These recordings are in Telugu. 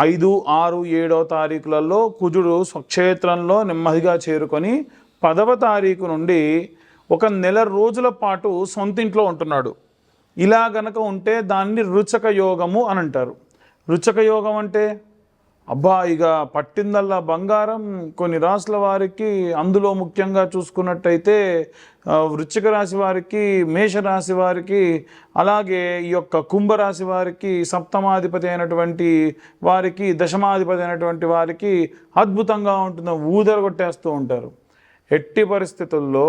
ఐదు ఆరు ఏడవ తారీఖులలో కుజుడు స్వక్షేత్రంలో నెమ్మదిగా చేరుకొని పదవ తారీఖు నుండి ఒక నెల రోజుల పాటు సొంతింట్లో ఉంటున్నాడు. ఇలా గనక ఉంటే దాన్ని రుచక యోగము అని అంటారు రుచక యోగం అంటే? అబ్బా ఇక పట్టిందల్లా బంగారం కొన్ని రాసుల వారికి అందులో ముఖ్యంగా చూసుకున్నట్టయితే వృశ్చిక రాశి వారికి మేషరాశి వారికి అలాగే ఈ యొక్క కుంభరాశి వారికి సప్తమాధిపతి అయినటువంటి వారికి దశమాధిపతి అయినటువంటి వారికి అద్భుతంగా ఉంటుందో ఊదర కొట్టేస్తూ ఉంటారు. ఎట్టి పరిస్థితుల్లో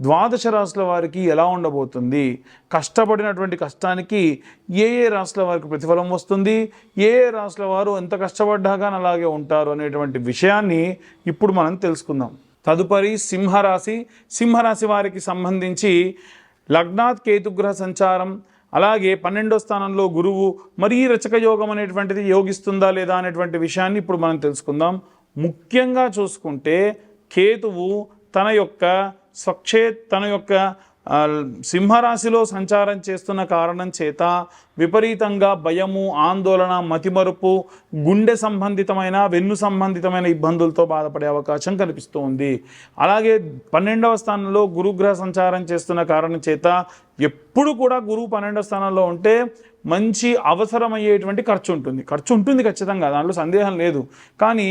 ద్వాదశ రాశుల వారికి ఎలా ఉండబోతుంది? కష్టపడినటువంటి కష్టానికి ఏ ఏ రాశుల వారికి ప్రతిఫలం వస్తుంది? ఏ ఏ రాశుల వారు ఎంత కష్టపడ్డా కానీ అలాగే ఉంటారు అనేటువంటి విషయాన్ని ఇప్పుడు మనం తెలుసుకుందాం. తదుపరి సింహరాశి. సింహరాశి వారికి సంబంధించి లగ్నాత్ కేతుగ్రహ సంచారం అలాగే పన్నెండో స్థానంలో గురువు మరీ రచక యోగం అనేటువంటిది యోగిస్తుందా లేదా అనేటువంటి విషయాన్ని ఇప్పుడు మనం తెలుసుకుందాం. ముఖ్యంగా చూసుకుంటే కేతువు తన యొక్క స్వక్షే తన యొక్క సింహరాశిలో సంచారం చేస్తున్న కారణం చేత విపరీతంగా భయము ఆందోళన మతిమరుపు గుండె సంబంధితమైన వెన్ను సంబంధితమైన ఇబ్బందులతో బాధపడే అవకాశం కనిపిస్తూ ఉంది. అలాగే పన్నెండవ స్థానంలో గురుగ్రహ సంచారం చేస్తున్న కారణం చేత ఎప్పుడు కూడా గురువు పన్నెండవ స్థానంలో ఉంటే మంచి అవసరమయ్యేటువంటి ఖర్చు ఉంటుంది. ఖర్చు ఉంటుంది ఖచ్చితంగా దాంట్లో సందేహం లేదు. కానీ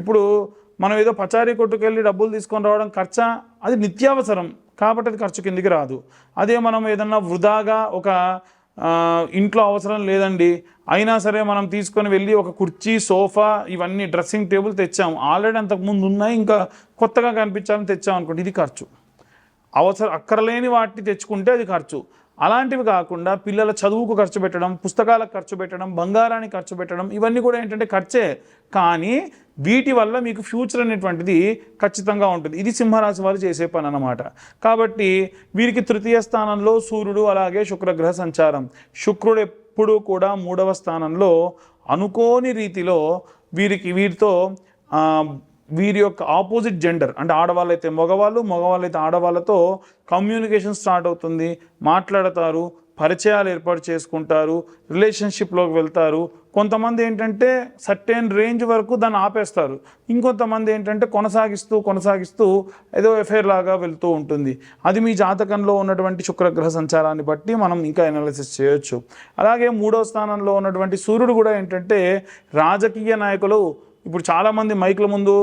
ఇప్పుడు మనం ఏదో పచారీ కొట్టుకెళ్ళి డబ్బులు తీసుకొని రావడం ఖర్చా? అది నిత్యావసరం. కాబట్టి అది ఖర్చు కిందికి రాదు. అదే మనం ఏదన్నా వృధాగా ఒక ఇంట్లో అవసరం లేదండి. అయినా సరే మనం తీసుకొని వెళ్ళి ఒక కుర్చీ సోఫా ఇవన్నీ డ్రెస్సింగ్ టేబుల్ తెచ్చాము ఆల్రెడీ అంతకుముందు ఉన్నాయి ఇంకా కొత్తగా కనిపించాలని తెచ్చాం అనుకోండి ఇది ఖర్చు. అవసరం అక్కరలేని వాటిని తెచ్చుకుంటే అది ఖర్చు. అలాంటివి కాకుండా పిల్లల చదువుకు ఖర్చు పెట్టడం పుస్తకాలకు ఖర్చు పెట్టడం బంగారానికి ఖర్చు పెట్టడం ఇవన్నీ కూడా ఏంటంటే ఖర్చే. కానీ వీటి వల్ల మీకు ఫ్యూచర్ అనేటువంటిది ఖచ్చితంగా ఉంటుంది. ఇది సింహరాశి వారు చేసే పని అన్నమాట. కాబట్టి వీరికి తృతీయ స్థానంలో సూర్యుడు అలాగే శుక్రగ్రహ సంచారం. శుక్రుడు ఎప్పుడూ కూడా మూడవ స్థానంలో అనుకోని రీతిలో వీరికి వీరితో వీరి యొక్క ఆపోజిట్ జెండర్ అంటే ఆడవాళ్ళైతే మగవాళ్ళు మగవాళ్ళైతే ఆడవాళ్ళతో కమ్యూనికేషన్ స్టార్ట్ అవుతుంది. మాట్లాడతారు పరిచయాలు ఏర్పాటు చేసుకుంటారు రిలేషన్షిప్లోకి వెళ్తారు కొంతమంది ఏంటంటే సర్టెన్ రేంజ్ వరకు దాన్ని ఆపేస్తారు. ఇంకొంతమంది ఏంటంటే కొనసాగిస్తూ కొనసాగిస్తూ ఏదో ఎఫైర్ లాగా వెళ్తూ ఉంటుంది. అది మీ జాతకంలో ఉన్నటువంటి శుక్రగ్రహ సంచారాన్ని బట్టి మనం ఇంకా అనాలిసిస్ చేయొచ్చు. అలాగే మూడో స్థానంలో ఉన్నటువంటి సూర్యుడు కూడా ఏంటంటే రాజకీయ నాయకులు. ఇప్పుడు చాలామంది మైకుల ముందు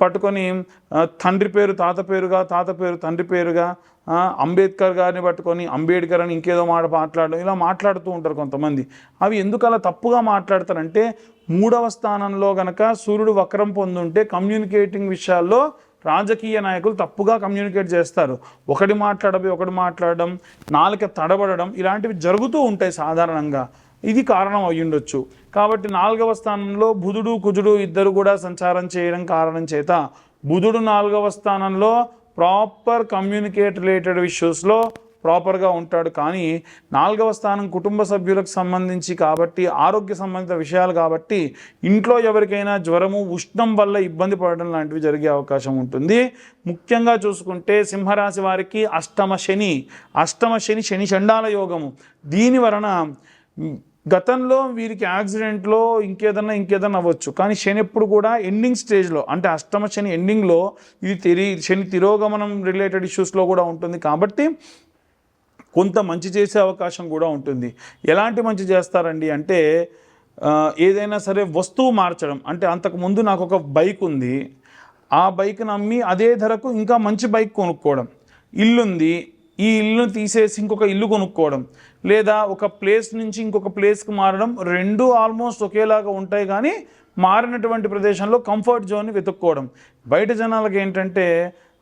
పట్టుకొని తండ్రి పేరు తాత పేరుగా తాత పేరు తండ్రి పేరుగా అంబేద్కర్ గారిని పట్టుకొని అంబేద్కర్ అని ఇంకేదో మాట మాట్లాడడం ఇలా మాట్లాడుతూ ఉంటారు కొంతమంది. అవి ఎందుకు అలా తప్పుగా మాట్లాడతారంటే మూడవ స్థానంలో గనక సూర్యుడు వక్రం పొందుంటే కమ్యూనికేటింగ్ విషయాల్లో రాజకీయ నాయకులు తప్పుగా కమ్యూనికేట్ చేస్తారు. ఒకటి మాట్లాడబోయి ఒకటి మాట్లాడడం నాలుక తడబడడం ఇలాంటివి జరుగుతూ ఉంటాయి సాధారణంగా. ఇది కారణం అయి ఉండొచ్చు కాబట్టి నాలుగవ స్థానంలో బుధుడు కుజుడు ఇద్దరు కూడా సంచారం చేయడం కారణం చేత బుధుడు నాలుగవ స్థానంలో ప్రాపర్ కమ్యూనికేట్ రిలేటెడ్ ఇష్యూస్లో ప్రాపర్గా ఉంటాడు. కానీ నాలుగవ స్థానం కుటుంబ సభ్యులకు సంబంధించి కాబట్టి ఆరోగ్య సంబంధిత విషయాలు కాబట్టి ఇంట్లో ఎవరికైనా జ్వరము ఉష్ణం వల్ల ఇబ్బంది పడడం లాంటివి జరిగే అవకాశం ఉంటుంది. ముఖ్యంగా చూసుకుంటే సింహరాశి వారికి అష్టమ శని అష్టమ శని శని చండాల యోగము. దీని వలన గతంలో వీరికి యాక్సిడెంట్లో ఇంకేదన్నా ఇంకేదన్నా అవ్వచ్చు. కానీ శని ఎప్పుడు కూడా ఎండింగ్ స్టేజ్లో అంటే అష్టమ శని ఎండింగ్లో ఇది తిరి శని తిరోగమనం రిలేటెడ్ ఇష్యూస్లో కూడా ఉంటుంది. కాబట్టి కొంత మంచి చేసే అవకాశం కూడా ఉంటుంది. ఎలాంటి మంచి చేస్తారండి అంటే ఏదైనా సరే వస్తువు మార్చడం. అంటే అంతకుముందు నాకు ఒక బైక్ ఉంది. ఆ బైక్ని అమ్మి అదే ధరకు ఇంకా మంచి బైక్ కొనుక్కోవడం. ఇల్లుంది ఈ ఇల్లును తీసేసి ఇంకొక ఇల్లు కొనుక్కోవడం లేదా ఒక ప్లేస్ నుంచి ఇంకొక ప్లేస్కి మారడం రెండు ఆల్మోస్ట్ ఒకేలాగా ఉంటాయి కానీ మారినటువంటి ప్రదేశంలో కంఫర్ట్ జోన్ని వెతుక్కోవడం. బయట జనాలకి ఏంటంటే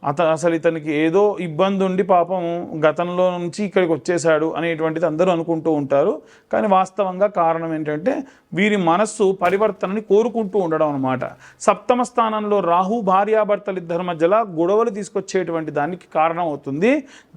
అత అసలు ఇతనికి ఏదో ఇబ్బంది ఉండి పాపం గతంలో నుంచి ఇక్కడికి వచ్చేసాడు అనేటువంటిది అందరూ అనుకుంటూ ఉంటారు. కానీ వాస్తవంగా కారణం ఏంటంటే వీరి మనస్సు పరివర్తనని కోరుకుంటూ ఉండడం అనమాట సప్తమ స్థానంలో రాహు భార్యాభర్తలు ఇద్దరి మధ్యలో గొడవలు తీసుకొచ్చేటువంటి దానికి కారణం అవుతుంది.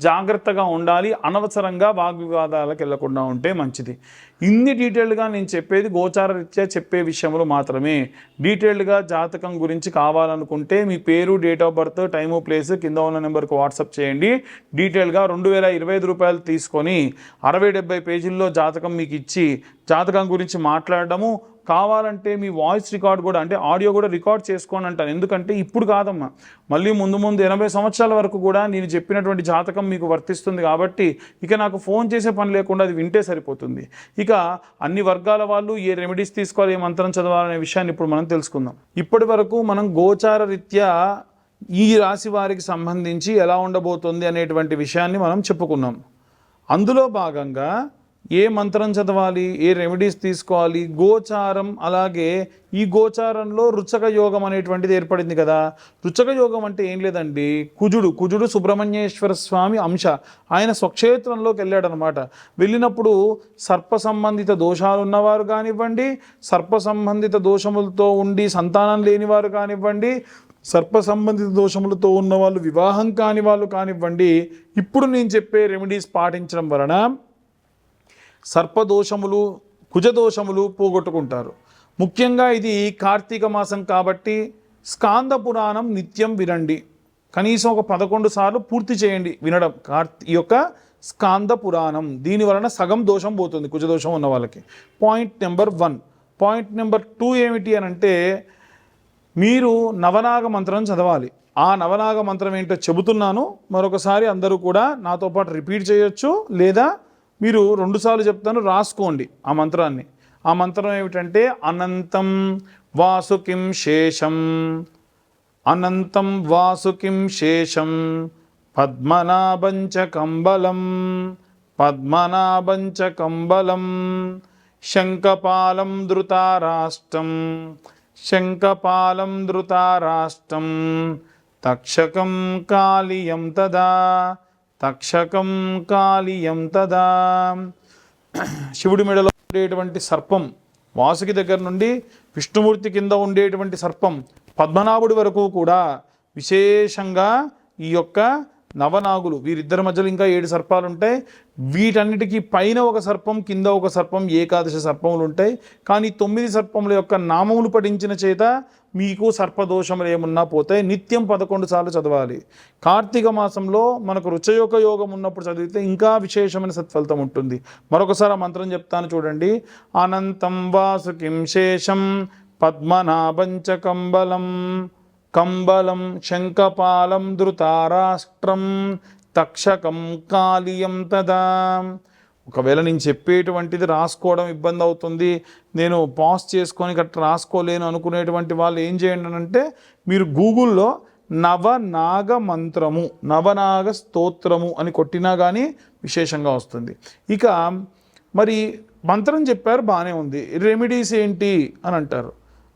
జాగ్రత్తగా ఉండాలి అనవసరంగా వాగ్వివాదాలకు వెళ్ళకుండా ఉంటే మంచిది. ఇన్ని డీటెయిల్డ్గా నేను చెప్పేది గోచార రీత్యా చెప్పే విషయంలో మాత్రమే. డీటెయిల్డ్గా జాతకం గురించి కావాలనుకుంటే మీ పేరు date of birth time place కింద ఉన్న నెంబర్కి వాట్సాప్ చేయండి. డీటెయిల్గా రెండు వేల ఇరవై ఐదు రూపాయలు తీసుకొని అరవై డెబ్బై పేజీల్లో జాతకం మీకు ఇచ్చి జాతకం గురించి మాట్లాడడము. కావాలంటే మీ వాయిస్ రికార్డ్ కూడా అంటే ఆడియో కూడా రికార్డ్ చేసుకోండి అంటాను. ఎందుకంటే ఇప్పుడు కాదమ్మా. మళ్ళీ ముందు ముందు ఎనభై సంవత్సరాల వరకు కూడా నేను చెప్పినటువంటి జాతకం మీకు వర్తిస్తుంది కాబట్టి ఇక నాకు ఫోన్ చేసే పని లేకుండా అది వింటే సరిపోతుంది. ఇక అన్ని వర్గాల వాళ్ళు ఏ రెమెడీస్ తీసుకోవాలి ఏ మంత్రం చదవాలనే విషయాన్ని ఇప్పుడు మనం తెలుసుకుందాం. ఇప్పటి వరకు మనం గోచార రీత్యా ఈ రాశి వారికి సంబంధించి ఎలా ఉండబోతుంది అనేటువంటి విషయాన్ని మనం చెప్పుకున్నాం. అందులో భాగంగా ఏ మంత్రం చదవాలి ఏ రెమెడీస్ తీసుకోవాలి గోచారం అలాగే ఈ గోచారంలో రుచక యోగం అనేటువంటిది ఏర్పడింది కదా. రుచక యోగం అంటే ఏం లేదండి కుజుడు కుజుడు సుబ్రహ్మణ్యేశ్వర స్వామి అంశ. ఆయన స్వక్షేత్రంలోకి వెళ్ళాడనమాట. వెళ్ళినప్పుడు సర్ప సంబంధిత దోషాలు ఉన్నవారు కానివ్వండి సర్ప సంబంధిత దోషములతో ఉండి సంతానం లేనివారు కానివ్వండి సర్ప సంబంధిత దోషములతో ఉన్న వాళ్ళు వివాహం కాని వాళ్ళు కానివ్వండి ఇప్పుడు నేను చెప్పే రెమెడీస్ పాటించడం వలన సర్పదోషములు కుజదోషములు పోగొట్టుకుంటారు. ముఖ్యంగా ఇది కార్తీక మాసం కాబట్టి స్కాంద పురాణం నిత్యం వినండి. కనీసం ఒక పదకొండు సార్లు పూర్తి చేయండి వినడం. కార్తీ ఈ యొక్క స్కాంద పురాణం దీని వలన సగం దోషం పోతుంది కుజదోషం ఉన్న వాళ్ళకి. Point number one point number two ఏమిటి అని అంటే మీరు నవనాగ మంత్రం చదవాలి. ఆ నవనాగ మంత్రం ఏంటో చెబుతున్నాను. మరొకసారి అందరూ కూడా నాతో పాటు రిపీట్ చేయొచ్చు. లేదా మీరు రెండుసార్లు చెప్తాను రాసుకోండి ఆ మంత్రాన్ని. ఆ మంత్రం ఏమిటంటే అనంతం వాసుకిం శేషం అనంతం వాసుకిం శేషం పద్మనాభంచ కంబలం పద్మనాభంచ కంబలం శంఖపాలం ధృతారాష్టం శంఖపాలం ధృతారాష్టం తక్షకం కాళీయం తదా తక్షకం కాళీయం తదా. శివుడి మెడలో ఉండేటువంటి సర్పం వాసుకి దగ్గర నుండి విష్ణుమూర్తి కింద ఉండేటువంటి సర్పం పద్మనాభుడి వరకు కూడా విశేషంగా ఈ యొక్క నవనాగులు వీరిద్దరి మధ్యలో ఇంకా ఏడు సర్పాలు ఉంటాయి వీటన్నిటికీ పైన ఒక సర్పం కింద ఒక సర్పం ఏకాదశ సర్పములు ఉంటాయి కానీ తొమ్మిది సర్పముల యొక్క నామములు పఠించిన చేత మీకు సర్పదోషములు ఏమున్నా పోతాయి. నిత్యం పదకొండు సార్లు చదవాలి. కార్తీక మాసంలో మనకు రుచయోగ యోగం ఉన్నప్పుడు చదివితే ఇంకా విశేషమైన సత్ఫలితం ఉంటుంది. మరొకసారి ఆ మంత్రం చెప్తాను చూడండి. అనంతం వాసుకిం శేషం పద్మనాభంచ కంబలం. కంబలం శంఖపాలం ధృతారాష్ట్రం తక్షకం కాళియం తదా. ఒకవేళ నేను చెప్పేటువంటిది రాసుకోవడం ఇబ్బంది అవుతుంది నేను పాస్ చేసుకొని గట్రా రాసుకోలేను అనుకునేటువంటి వాళ్ళు ఏం చేయండి అంటే మీరు గూగుల్లో నవనాగ మంత్రము నవనాగ స్తోత్రము అని కొట్టినా కానీ విశేషంగా వస్తుంది. ఇక మరి మంత్రం చెప్పారు బాగానే ఉంది. రెమెడీస్ ఏంటి అని అంటారు.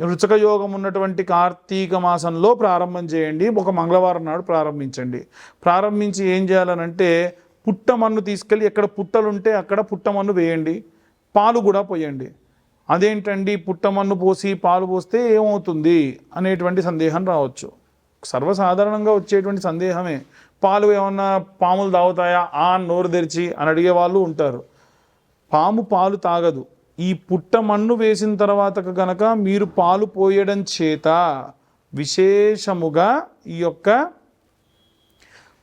రుచక యోగం ఉన్నటువంటి కార్తీక మాసంలో ప్రారంభం చేయండి. ఒక మంగళవారం నాడు ప్రారంభించండి. ప్రారంభించి ఏం చేయాలనంటే పుట్టమన్ను తీసుకెళ్ళి ఎక్కడ పుట్టలు ఉంటే అక్కడ పుట్టమన్ను వేయండి. పాలు కూడా పోయండి. అదేంటండి? పుట్టమన్ను పోసి పాలు పోస్తే ఏమవుతుంది? అనేటువంటి సందేహం రావచ్చు. సర్వసాధారణంగా వచ్చేటువంటి సందేహమే. పాలు ఏమన్నా పాములు తాగుతాయా? ఆ నోరు తెరిచి అని అడిగే వాళ్ళు ఉంటారు. పాము పాలు తాగదు. ఈ పుట్టమన్ను వేసిన తర్వాత గనక మీరు పాలు పోయడం చేత విశేషముగా ఈ యొక్క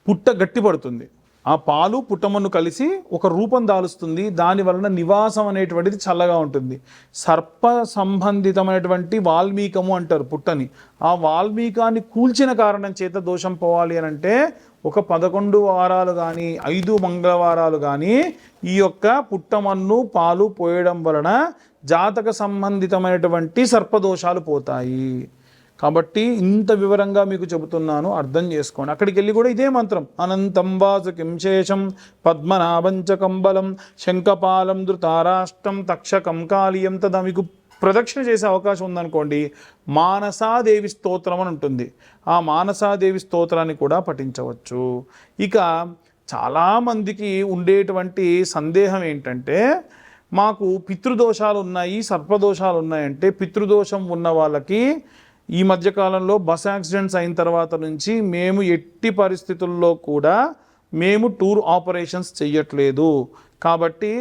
పుట్ట గట్టిపడుతుంది. ఆ పాలు పుట్టమన్ను కలిసి ఒక రూపం దాలుస్తుంది. దాని వలన నివాసం అనేటువంటిది చల్లగా ఉంటుంది. సర్ప సంబంధితమైనటువంటి వాల్మీకము అంటారు పుట్టని. ఆ వాల్మీకాన్ని కూల్చిన కారణం చేత దోషం పోవాలి అని అంటే ఒక పదకొండు వారాలు కానీ ఐదు మంగళవారాలు కానీ ఈ యొక్క పుట్టమన్ను పాలు పోయడం వలన జాతక సంబంధితమైనటువంటి సర్పదోషాలు పోతాయి. కాబట్టి ఇంత వివరంగా మీకు చెబుతున్నాను అర్థం చేసుకోండి. అక్కడికి వెళ్ళి కూడా ఇదే మంత్రం. అనంతం వాసు కింశేషం పద్మనాభంచ కంబలం శంఖపాలం ధృతారాష్ట్రం తక్షకం కాళీయం తదా మీకు ప్రదక్షిణ చేసే అవకాశం ఉందనుకోండి మానసాదేవి స్తోత్రం అని ఉంటుంది. ఆ మానసాదేవి స్తోత్రాన్ని కూడా పఠించవచ్చు. ఇక చాలామందికి ఉండేటువంటి సందేహం ఏంటంటే మాకు పితృదోషాలు ఉన్నాయి సర్పదోషాలు ఉన్నాయంటే పితృదోషం ఉన్న వాళ్ళకి ఈ మధ్యకాలంలో బస్ యాక్సిడెంట్స్ అయిన తర్వాత నుంచి మేము ఎట్టి పరిస్థితుల్లో కూడా మేము టూర్ ఆపరేషన్స్ చెయ్యట్లేదు. కాబట్టి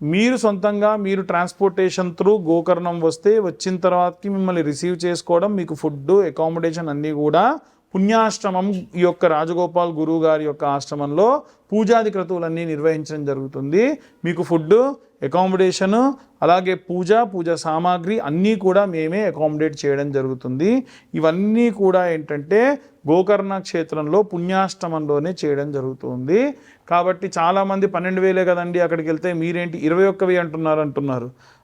మీరు సొంతంగా మీరు ట్రాన్స్పోర్టేషన్ త్రూ గోకర్ణం వస్తే వచ్చిన తర్వాతకి మిమ్మల్ని రిసీవ్ చేసుకోవడం మీకు ఫుడ్ అకామిడేషన్ అన్నీ కూడా పుణ్యాశ్రమం ఈ యొక్క రాజగోపాల్ గురువు గారి యొక్క ఆశ్రమంలో పూజాది క్రతువులన్నీ నిర్వహించడం జరుగుతుంది. మీకు ఫుడ్ అకామిడేషను అలాగే పూజ పూజ సామాగ్రి అన్నీ కూడా మేమే అకామిడేట్ చేయడం జరుగుతుంది. ఇవన్నీ కూడా ఏంటంటే గోకర్ణ క్షేత్రంలో పుణ్యాష్టమంలోనే చేయడం జరుగుతుంది. కాబట్టి చాలామంది పన్నెండు వేలే కదండి అక్కడికి వెళ్తే మీరేంటి ఇరవై ఒక్క వెయ్యి అంటున్నారు అంటున్నారు.